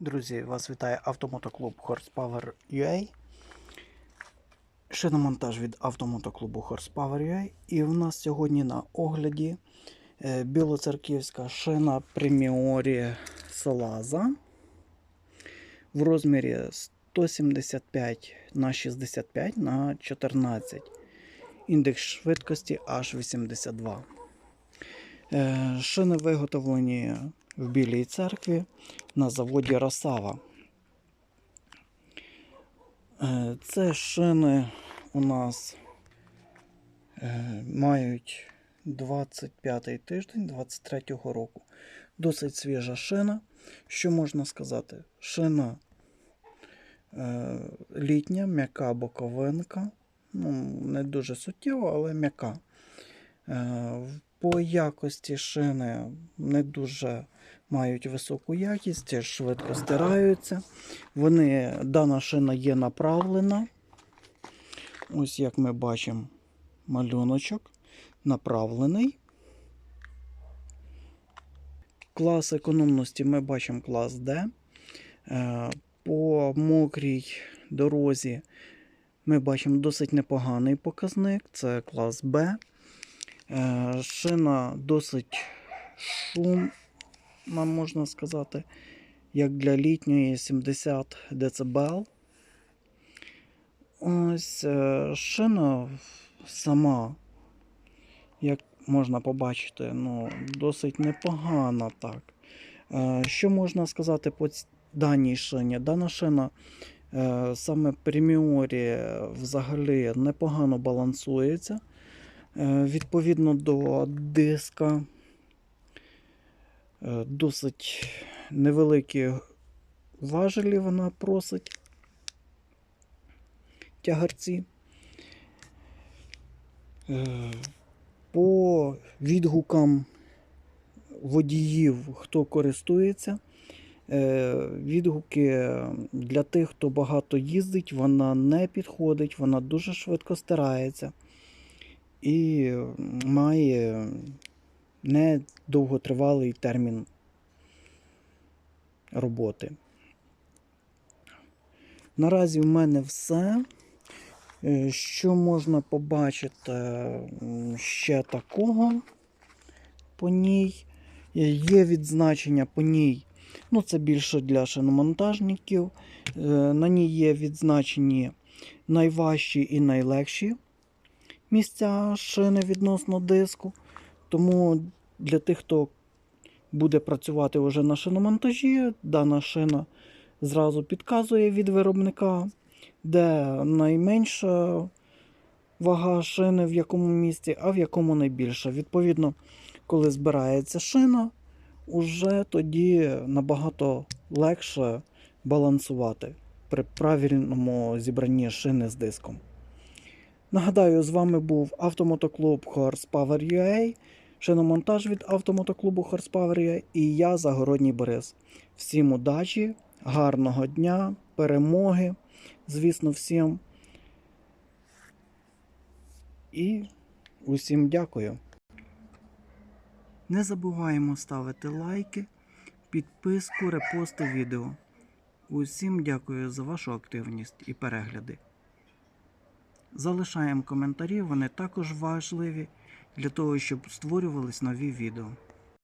Друзі, вас вітає автомотоклуб Horsepower UA. Шиномонтаж від автомотоклубу Horsepower UA. І в нас сьогодні на огляді е, білоцерківська шина Преміорі Солаза в розмірі 175 на 65 на 14. Індекс швидкості H82. Е, Шини виготовлені в Білій церкві на заводі Росава. Е, Це шини у нас е, мають 25 тиждень 23-го року. Досить свіжа шина. Що можна сказати? Шина е, літня, м'яка боковинка. Ну, не дуже суттєва, але м'яка. По якості шини не дуже мають високу якість, швидко стираються. Вони, дана шина є направлена. Ось як ми бачимо, малюночок направлений. Клас економності ми бачимо клас D. Е, По мокрій дорозі ми бачимо досить непоганий показник. Це клас B. Е, Шина досить шум, нам можна сказати, як для літньої 70 дБ. Ось е, шина сама, як можна побачити, ну, досить непогана так. Е, Що можна сказати по даній шині? Дана шина саме преміорі взагалі непогано балансується. Е, Відповідно до диска Е, Досить невеликі важелі вона просить тягарці. Е, По відгукам водіїв, хто користується, відгуки для тих, хто багато їздить, вона не підходить, вона дуже швидко стирається і має не довготривалий термін роботи. Наразі в мене все. Е, Що можна побачити ще такого по ній? Е, Є відзначення по ній. Ну, це більше для шиномонтажників. Е, На ній є відзначені найважчі і найлегші місця шини відносно диску. Тому для тих, хто буде працювати вже на шиномонтажі, дана шина зразу підказує від виробника, де найменша вага шини, в якому місці, а в якому найбільша. Відповідно, коли збирається шина, уже тоді набагато легше балансувати при правильному зібранні шини з диском. Нагадаю, з вами був автомотоклуб Horsepower UA, шиномонтаж від автомотоклубу Horsepower і я, Загородній Борис. Всім удачі, гарного дня, перемоги, звісно, всім. І усім дякую. Не забуваємо ставити лайки, підписку, репости відео. Усім дякую за вашу активність і перегляди. Залишаємо коментарі, вони також важливі для того, щоб створювались нові відео.